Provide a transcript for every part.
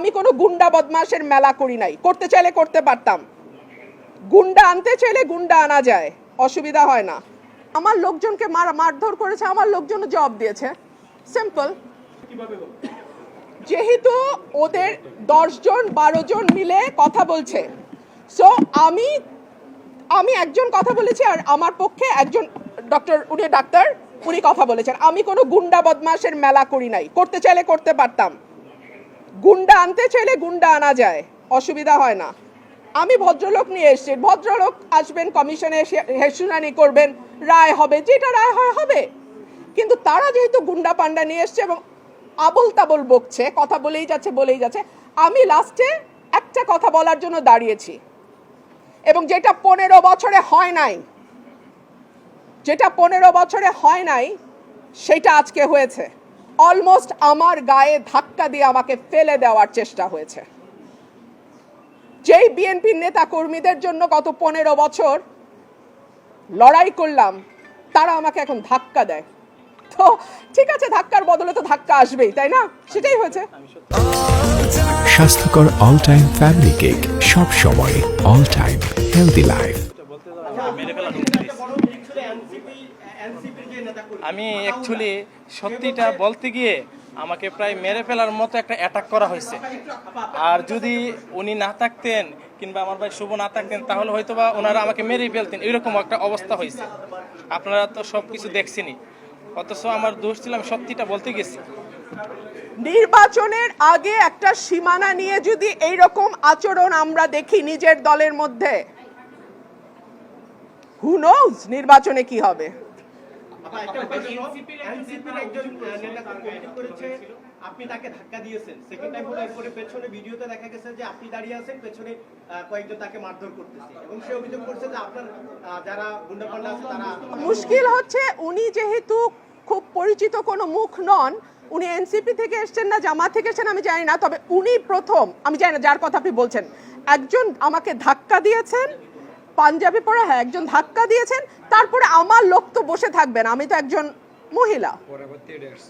আমি কোনো গুন্ডা বদমাশের মেলা করি নাই। করতে চাইলে করতে পারতাম। গুন্ডা আনতে চাইলে গুন্ডা আনা যায়। অসুবিধা হয় না। আমার লোকজনকে মার মারধর করেছে, আমার লোকজন জবাব দিয়েছে। সিম্পল যেহেতু ওদের দশজন বারো জন মিলে কথা বলছে। সো আমি আমি একজন কথা বলেছি আর আমার পক্ষে একজন ডক্টর উনি ডাক্তার, উনি কথা বলেছেন। আমি কোনো গুন্ডা বদমাশের মেলা করি নাই। করতে চাইলে করতে পারতাম। গুন্ডা আনতে চাইলে গুন্ডা আনা যায়, অসুবিধা হয় না। আমি ভদ্রলোক নিয়ে এসেছি, ভদ্রলোক আসবেন, কমিশনে হেসুনানি করবেন, রায় হবে, যেটা রায় হয় হবে। কিন্তু তারা যেহেতু গুন্ডা পান্ডা নিয়ে এসছে এবং আবল তাবল বকছে, কথা বলেই যাচ্ছে বলেই যাচ্ছে, আমি লাস্টে একটা কথা বলার জন্য দাঁড়িয়েছি। এবং যেটা পনেরো বছরে হয় নাই, যেটা পনেরো বছরে হয় নাই, সেটা আজকে হয়েছে। অলমোস্ট আমার গায়ে ধাক্কা দিয়ে আমাকে ফেলে দেওয়ার চেষ্টা হয়েছে। যেই বিএনপির নেতা কর্মীদের জন্য গত পনেরো বছর লড়াই করলাম তারা আমাকে এখন ধাক্কা দেয়। তো ঠিক আছে ধাক্কার বদলে তো ধাক্কা আসবেই তাই না? সেটাই হয়েছে। স্বাস্থ্যকর অল টাইম ফ্যামিলি কেক সব সময় অল টাইম হেলদি লাইফ আমি অ্যাকচুয়ালি সত্যিটা বলতে গিয়ে আমাকে প্রায় মেরে ফেলার মতো একটা অ্যাটাক করা হয়েছে। আর যদি উনি না থাকতেন কিংবা আমার ভাই শুভ না থাকতেন, তাহলে হয়তো বা ওনারা আমাকে মেরেই ফেলতেন। এরকম একটা অবস্থা হয়েছে। আপনারা তো সব কিছু দেখছেনই। অথচ আমার দোষ ছিল, আমি সত্যিটা বলতে গেছি। নির্বাচনের আগে একটা সীমানা নিয়ে যদি এই রকম আচরণ আমরা দেখি নিজের দলের মধ্যে হু নোজ নির্বাচনে কি হবে? আপনি তাকে ধাক্কা দিয়েছেন। সেকেন্ড টাইম হলো এরপরে পেছনে ভিডিওতে দেখা গেছে যে আপনি দাঁড়িয়ে আছেন পেছনে কয়েকজন তাকে মারধর করতেছে। এবং সে অভিযোগ করছে যে আপনার যারা আছে তারা মুশকিল হচ্ছে উনি যেহেতু খুব পরিচিত কোনো মুখ নন উনি এনসিপি থেকে এসেছেন না জামা থেকে এসেছেন আমি জানি না তবে উনি প্রথম আমি জানি না যার কথা আপনি বলছেন একজন আমাকে ধাক্কা দিয়েছেন পাঞ্জাবি পরে হ্যাঁ একজন ধাক্কা দিয়েছেন তারপরে আমার লোক তো বসে থাকবেন আমি তো একজন মহিলা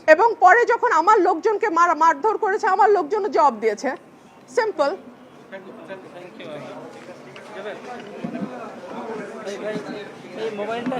এবং পরে যখন আমার লোকজনকে মার মারধর করেছে আমার লোকজন জবাব দিয়েছে সিম্পল এই মোবাইলটা